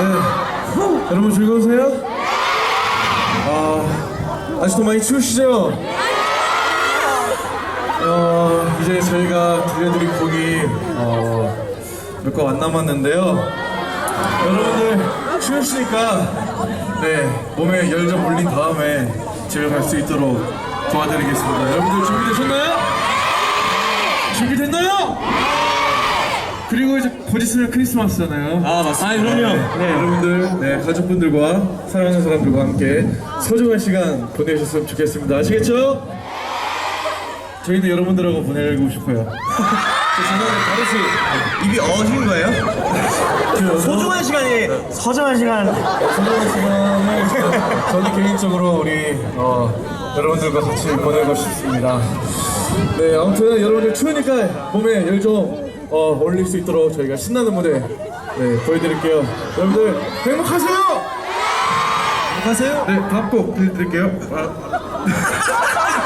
네. 여러분 즐거우세요? 아, 아직도 많이 추우시죠? 어, 이제 저희가 들려드릴 곡이 어, 몇 곡 안 남았는데요. 여러분들 추우시니까 네 몸에 열 좀 올린 다음에 집에 갈 수 있도록 도와드리겠습니다. 여러분들 준비되셨나요? 준비됐나요? 그리고 이제 곧 있으면 크리스마스잖아요. 아 맞습니다. 아 그럼요. 네, 여러분들, 네, 가족분들과 사랑하는 사람들과 함께 소중한 시간 보내셨으면 좋겠습니다. 아시겠죠? 저희도 여러분들하고 보내고 싶어요. 저는 다르시 입이 어신 거예요? 소중한 시간이 소중한 시간 소중한 시간을 저는 개인적으로 우리 어, 여러분들과 같이 보내고 싶습니다. 네, 아무튼 여러분들 추우니까 몸에 열 좀 어, 올릴 수 있도록 저희가 신나는 무대 네, 보여드릴게요. 여러분들 행복하세요! 가세요. 네, 다음 곡 들려드릴게요. 아.